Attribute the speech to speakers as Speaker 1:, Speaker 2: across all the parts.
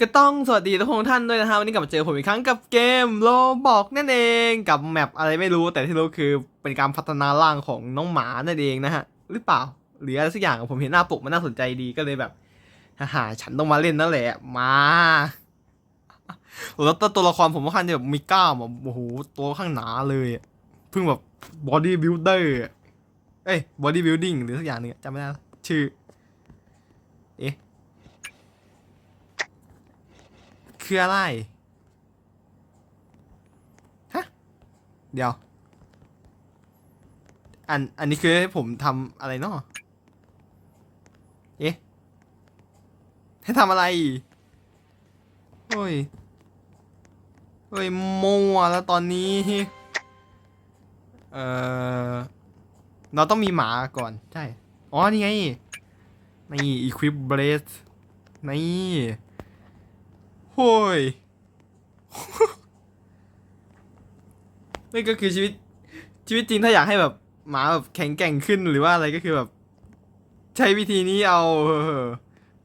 Speaker 1: ก็ต้องสวัสดีทุกคนท่านด้วยนะครับวันนี้กลับมาเจอผมอีกครั้งกับเกมโลบอกนั่นเองกับแมปอะไรไม่รู้แต่ที่รู้คือเป็นการพัฒนาร่างของน้องหมานั่นเองนะฮะหรือเปล่าหรืออะไรสักอย่างผมเห็นหน้าปกมันน่าสนใจดีก็เลยแบบฮ่าๆฉันต้องมาเล่นนั่นแหละมาแล้วตัวละครผมว่าคันจะแบบมีกล้ามอะโอ้โหตัวข้างหนาเลยเพิ่งแบบบอดี้บิ l เดอร์เอ้ยบอดี้บิ l ดิ้งหรือสักอย่างหนึงจำไม่ได้ชื่อ เอ๊ะ คืออะไร ฮะ เดี๋ยว อัน อันนี้คือให้ผมทำอะไรเนาะเอ๊ะ ให้ทำอะไรเฮ้ยเฮ้ยมัวแล้วตอนนี้ เออเราต้องมีหมาก่อน ใช่ อ๋อ นี่ไง นี่ equip brace นี่ โฮ้ยนี่ก็คือชีวิต ชีวิตจริงถ้าอยากให้แบบหมาแบบแข็งแกร่งขึ้นหรือว่าอะไรก็คือแบบ ใช้วิธีนี้เอา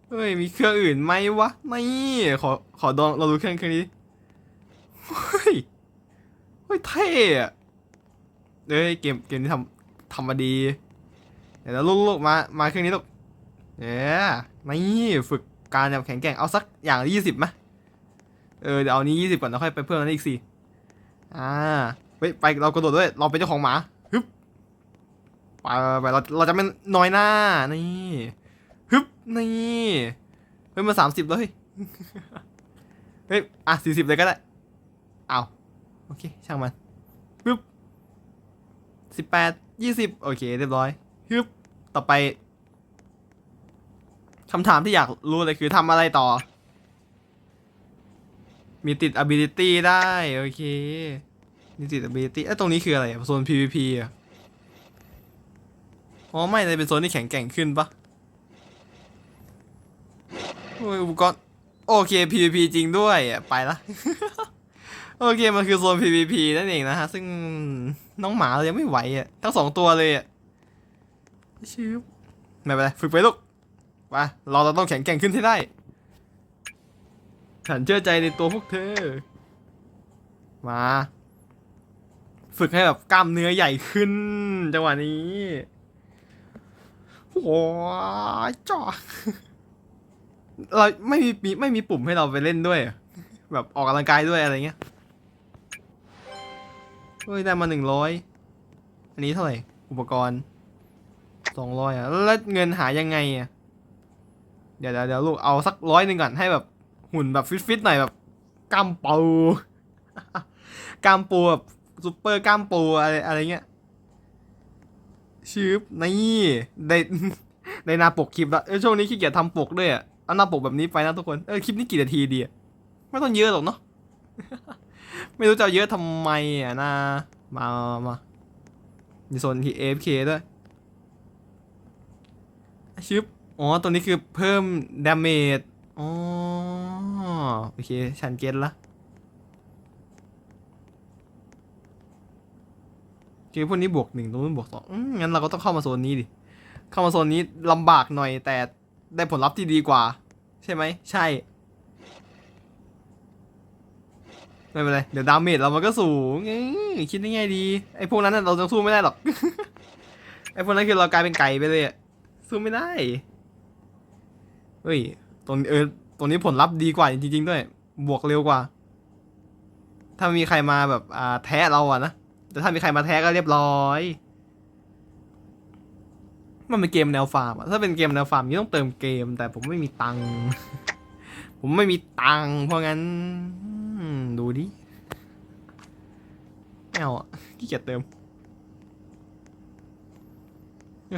Speaker 1: เฮ้ยมีเครื่องอื่นไหมวะไม่ขอขอลองเราดูเครื่องเครื่องนี้เฮ้ยเฮ้ยเท่อะเอ้ยเกมเกมนี้ทำทำมาดีเดี๋ยวเราลูกๆมามาเครื่องนี้ลูกเอ๊ะนี่ฝึกการแบบแข็งแกร่งเอาสักอย่างยี่สิบไหม เออเดี๋ยวเอานี้ยี่สิบก่อนแล้วค่อยไปเพิ่มนั้นอีกสี่อ่าเฮ้ยไปเรากระโดดด้วย เราเป็นเจ้าของหมาฮึบไปไปเราเราจะไม่น้อยหน้านี่ฮึบนี่เฮ้ยมาสามสิบแล้วเฮ้ยเฮ้ยอะสี่สิบเลยก็ได้เอาโอเคช่างมันฮึบสิบแปดยี่สิบโอเคเรียบร้อยฮึบต่อไปคำถามที่อยากรู้เลยคือทำอะไรต่อ มีติด ability ได้ โอเค มีติด ability เอ้ตรงนี้คืออะไรอะโซน PVP อะ อ๋อ ไม่เลยเป็นโซนที่แข็งแกร่งขึ้นปะโอ้ยอุปกรณ์โอเค PVP จริงด้วยอะไปละ โอเค มันคือโซน PVP นั่นเองนะฮะ ซึ่งน้องหมาเรายังไม่ไหวอะ ทั้งสองตัวเลยอะชิบไม่เป็นไรฝึกไปลูกไปเราเราต้องแข็งแกร่งขึ้นให้ได้ ฉันเชื่อใจในตัวพวกเธอ มา ฝึกให้แบบกล้ามเนื้อใหญ่ขึ้นจังหวะนี้โอ้ยจ่อเราไม่มีไม่มีปุ่มให้เราไปเล่นด้วย แบบออกกำลังกายด้วยอะไรเงี้ยเฮ้ยได้มาหนึ่งร้อยอันนี้เท่าไหร่ อุปกรณ์สองร้อยอะแล้วเงินหายังไงอะเดี๋ยวเดี๋ยวเดี๋ยวลูกเอาสักร้อยหนึ่งก่อนให้แบบ หุ่นแบบฟิตๆหน่อยแบบกล้ามปูกล้ามปูแบบซูเปอร์กล้ามปูอะไรอะไรเงี้ยชืบนี่ได้ในหนาปกคลิปละเออช่วงนี้ขี้เกียจทำปกด้วยอะเอาหน้าปกแบบนี้ไปนะทุกคนเออคลิปนี้กี่นาทีดีอะไม่ต้องเยอะหรอกเนาะไม่รู้จะเยอะทำไมอะนะมามามามีโซนที่ AFK ด้วยชึบอ๋อตัวนี้คือเพิ่มดาเมจอ๋อ โอเค ฉันเก็ตละโอพวกนี้บวกหนึ่งตรงนู้นบวกสองงั้นเราก็ต้องเข้ามาโซนนี้ดิ เข้ามาโซนนี้ลำบากหน่อยแต่ได้ผลลัพธ์ที่ดีกว่า ใช่ไหม ใช่ ไม่เป็นไร เดี๋ยวดาเมจเรามันก็สูงคิดได้ไงดี ไอ้พวกนั้นเราจะสู้ไม่ได้หรอก ไอ้พวกนั้นคือเรากลายเป็นไก่ไปเลยอะสู้ไม่ได้ เฮ้ย ตรงเออ ตรงนี้ผลลัพธ์ดีกว่าจริงๆด้วย บวกเร็วกว่า ถ้ามีใครมาแบบอ่าแท้เราอะนะแต่ถ้ามีใครมาแท้ก็เรียบร้อย มันเป็นเกมแนวฟาร์มอะถ้าเป็นเกมแนวฟาร์มนี่ต้องเติมเกม แต่ผมไม่มีตังค์ผมไม่มีตังค์เพราะงั้นดูดิไม่เอาขี้เกียจเติม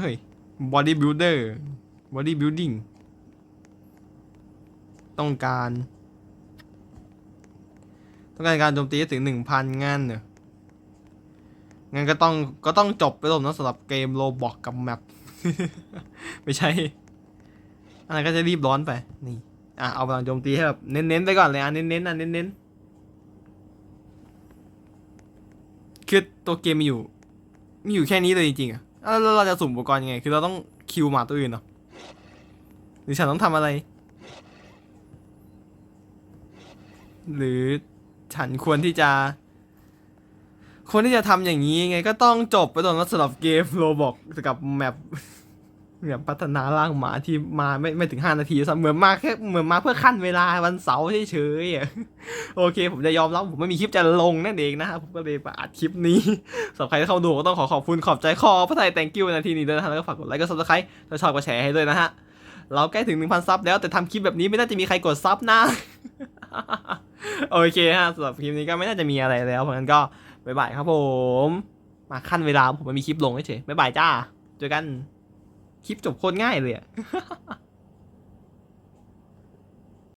Speaker 1: เฮ้ย body builder body building ต้องการ ต้องการการโจมตีถึงหนึ่งพันงั้นเนอะงั้นก็ต้องก็ต้องจบไปล้วนะสำหรับเกมโลบอกกับแมปไม่ใช่อันนั้นก็จะรีบร้อนไปนี่อะเอาพลังโจมตีให้แบบเน้นๆไปก่อนเลยอะเน้นๆอะเน้นๆคือตัวเกมมีอยู่มีอยู่แค่นี้เลยจริงๆอะแล้วเราจะสุ่มอุปกรณ์ยังไง คือเราต้องคิวหมาตัวอื่นเหรอหรือฉันต้องทำอะไร หรือฉันควรที่จะ ควรที่จะทำอย่างนี้ไงก็ต้องจบไปตอนนั้นสำหรับเกมโรบอกกับแมปแบบพัฒนาร่างหมาที่มาไม่ไม่ถึง 5 นาทีซ้ำเหมือนมาแค่เหมือนมาเพื่อขั้นเวลาวันเสาร์เฉยๆโอเค ผมจะยอมรับผมไม่มีคลิปจะลงนั่นเองนะครับผมก็เลยมาอัดคลิปนี้สำหรับใครที่เข้าดูก็ต้องขอขอบคุณขอบใจขอพระไทย thank you นาทีนี้ด้วยนะแล้วก็ฝากกดไลค์กด subscribe ถ้าชอบก็แชร์ให้ด้วยนะฮะเราใกล้ถึง 1,000 ซับแล้วแต่ทำคลิปแบบนี้ไม่น่าจะมีใครกดซับนะ โอเคฮะสำหรับคลิปนี้ก็ไม่น่าจะมีอะไรแล้ว เพราะงั้นก็บ๊ายบายครับผม มาขั้นเวลาผมไม่มีคลิปลงเฉยบ๊ายบายจ้า เจอกัน คลิปจบโคตรง่ายเลยอะ